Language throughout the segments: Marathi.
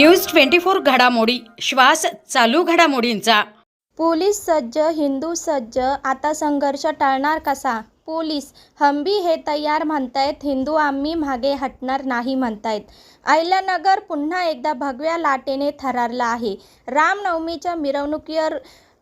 न्यूज ट्वेंटी फोर घडामोडी. श्वास चालू घडामोडींचा. पोलीस सज्ज हिंदू सज्ज आता संघर्ष टाळणार कसा? पोलीस हंबी हे तयार म्हणतायत हिंदू आम्ही मागे हटणार नाही म्हणतायत. अहिल्यानगर पुन्हा एकदा भगव्या लाटेने थरारला आहे. रामनवमीच्या मिरवणुकीवर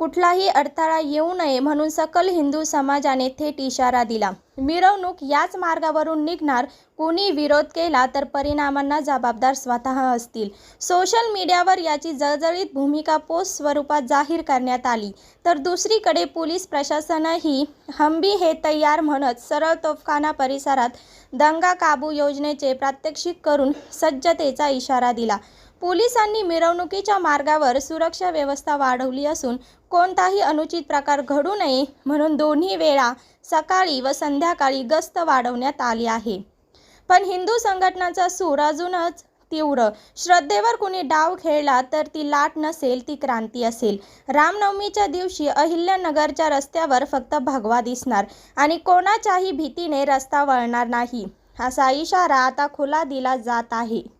कुठलाही अडथळा येऊ नये म्हणून सकल हिंदू समाजाने थेट इशारा दिला. मिरवणूक याच मार्गावरून निघणार. कोणी विरोध केला तर परिणामांना जबाबदार स्वतः असतील. सोशल मीडियावर याची जळजळीत भूमिका पोस्ट स्वरूपात जाहीर करण्यात आली. तर दुसरीकडे पोलीस प्रशासनही हंबी हे तयार म्हणत सरळ तोफखाना परिसरात दंगा काबू योजनेचे प्रात्यक्षिक करून सज्जतेचा इशारा दिला. पोलिसांनी मिरवणुकीच्या मार्गावर सुरक्षा व्यवस्था वाढवली असून कोणताही अनुचित प्रकार घडू नये म्हणून दोन्ही वेळा सकाळी व संध्याकाळी गस्त वाढवण्यात आली आहे. पण हिंदू संघटनांचा सूर अजूनच तीव्र. श्रद्धेवर कुणी डाव खेळला तर ती लाट नसेल ती क्रांती असेल. रामनवमीच्या दिवशी अहिल्यानगरच्या रस्त्यावर फक्त भगवा दिसणार आणि कोणाच्याही भीतीने रस्ता वळणार नाही. असा इशारा आता खुला दिला जात आहे.